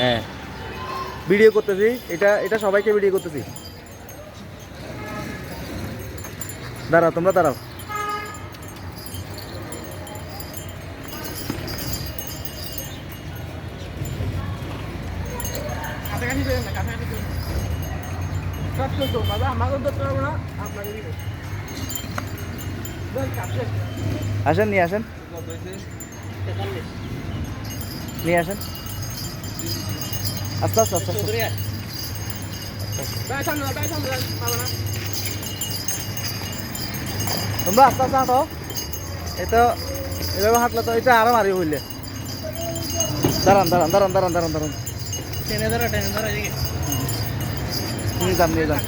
হ্যাঁ। ভিডিও করতেছি। এটা এটা সবাইকে ভিডিও করতেছি। দাঁড়াও তোমরা দাঁড়াও। আসেন নিয়ে আসেন। নিয়ে আসেন। আস্তে আস্তে আস্তে। তোমরা আস্তে আস্তে হাঁটো। তো এভাবে হাঁটলে তো এটা আরও মারি হইলে। দাঁড়ান দাঁড়ান দাঁড়ান দাঁড়ান দাঁড়ান দাঁড়ান। টেনে ধরো, টেনে ধরো। নিয়ে যান নিয়ে যান।